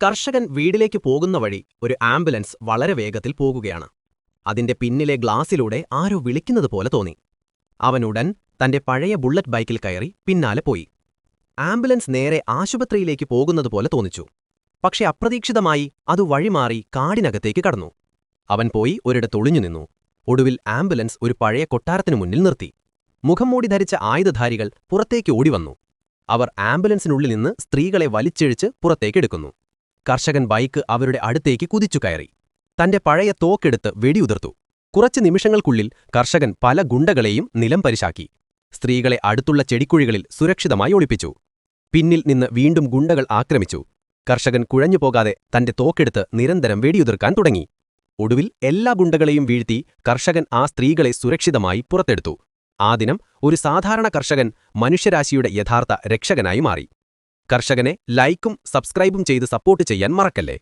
കർഷകൻ വീടിലേക്ക് പോകുന്ന വഴി ഒരു ആംബുലൻസ് വളരെ വേഗത്തിൽ പോകുകയാണ്. അതിന്റെ പിന്നിലെ ഗ്ലാസിലൂടെ ആരോ വിളിക്കുന്നത് പോലെ തോന്നി. അവനുടൻ തന്റെ പഴയ ബുള്ളറ്റ് ബൈക്കിൽ കയറി പിന്നാലെ പോയി. ആംബുലൻസ് നേരെ ആശുപത്രിയിലേക്ക് പോകുന്നതുപോലെ തോന്നിച്ചു. പക്ഷെ അപ്രതീക്ഷിതമായി അത് വഴിമാറി കാടിനകത്തേക്ക് കടന്നു. അവൻ പോയി ഒരിടത്തൊളിഞ്ഞു നിന്നു. ഒടുവിൽ ആംബുലൻസ് ഒരു പഴയ കൊട്ടാരത്തിനു മുന്നിൽ നിർത്തി. മുഖം മൂടി ധരിച്ച ആയുധധാരികൾ പുറത്തേക്ക് ഓടിവന്നു. അവർ ആംബുലൻസിനുള്ളിൽ നിന്ന് സ്ത്രീകളെ വലിച്ചിഴിച്ച് പുറത്തേക്കെടുക്കുന്നു കർഷകൻ ബൈക്ക് അവരുടെ അടുത്തേക്ക് കുതിച്ചു കയറി. തന്റെ പഴയ തോക്കെടുത്ത് വെടിയുതിർത്തു. കുറച്ച് നിമിഷങ്ങൾക്കുള്ളിൽ കർഷകൻ പല ഗുണ്ടകളെയും നിലം പരിശാക്കി. സ്ത്രീകളെ അടുത്തുള്ള ചെടിക്കുഴികളിൽ സുരക്ഷിതമായി ഒളിപ്പിച്ചു. പിന്നിൽ നിന്ന് വീണ്ടും ഗുണ്ടകൾ ആക്രമിച്ചു. കർഷകൻ കുഴഞ്ഞു പോകാതെ തന്റെ തോക്കെടുത്ത് നിരന്തരം വെടിയുതിർക്കാൻ തുടങ്ങി. ഒടുവിൽ എല്ലാ ഗുണ്ടകളെയും വീഴ്ത്തി കർഷകൻ ആ സ്ത്രീകളെ സുരക്ഷിതമായി പുറത്തെടുത്തു. ആ ദിനം ഒരു സാധാരണ കർഷകൻ മനുഷ്യരാശിയുടെ യഥാർത്ഥ രക്ഷകനായി മാറി. കർഷകനെ ലൈക്കും സബ്സ്ക്രൈബും ചെയ്ത് സപ്പോർട്ട് ചെയ്യാൻ മറക്കല്ലേ?